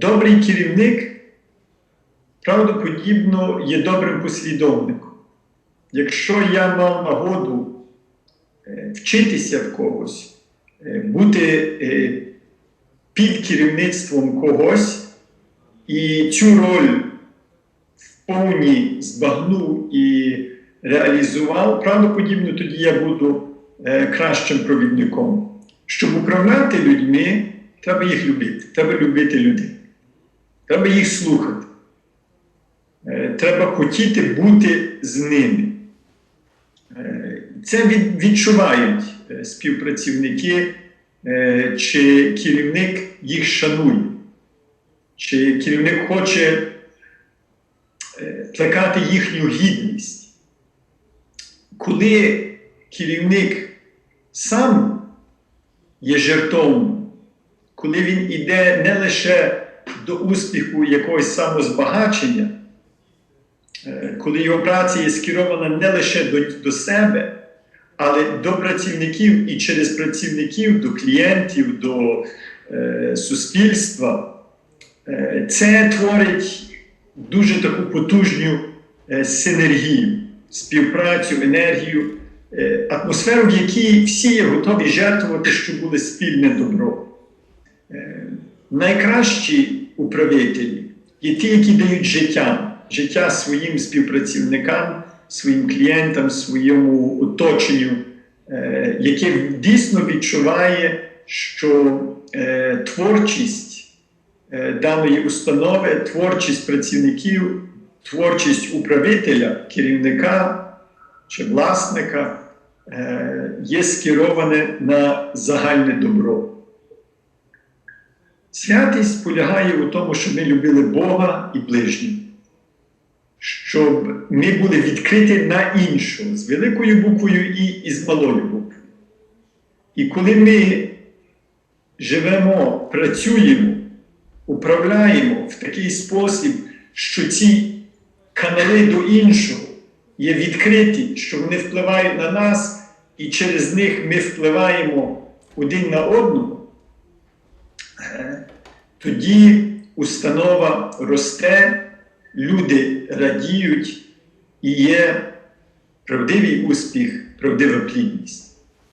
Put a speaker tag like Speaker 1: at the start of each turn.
Speaker 1: добрий керівник правдоподібно є добрим послідовником. Якщо я мав нагоду е, вчитися в когось, е, бути е, під керівництвом когось, і цю роль вповні збагнув і реалізував, правдоподібно тоді я буду кращим провідником. Щоб управляти людьми, треба їх любити. Треба любити людей. Треба їх слухати. Е, Треба хотіти бути з ними. Е, Це відчувають е, співпрацівники, чи керівник їх шанує, чи керівник хоче плекати їхню гідність. Коли керівник сам є жертовним, коли він іде не лише до успіху якогось самозбагачення, е, коли його праця є скерована не лише до, до себе, але до працівників і через працівників до клієнтів, до е, суспільства, е, це творить дуже таку потужну е, синергію, співпрацю, енергію, е, атмосферу, в якій всі є готові жертвувати, щоб буде спільне добро. Е, найкращі управителі є ті, які дають життя, життя своїм співпрацівникам, своїм клієнтам, своєму оточенню, е, яке дійсно відчуває, що е, творчість е, даної установи, творчість працівників, творчість управителя, керівника чи власника є скероване на загальне добро. Святість полягає у тому, щоб ми любили Бога і ближніх, щоб ми були відкриті на іншого з великою буквою І і з малою буквою. І коли ми живемо, працюємо, управляємо в такий спосіб, що ці канали до іншого є відкриті, що вони впливають на нас, і через них ми впливаємо один на одного, тоді установа росте, люди радіють і є правдивий успіх, правдива плідність.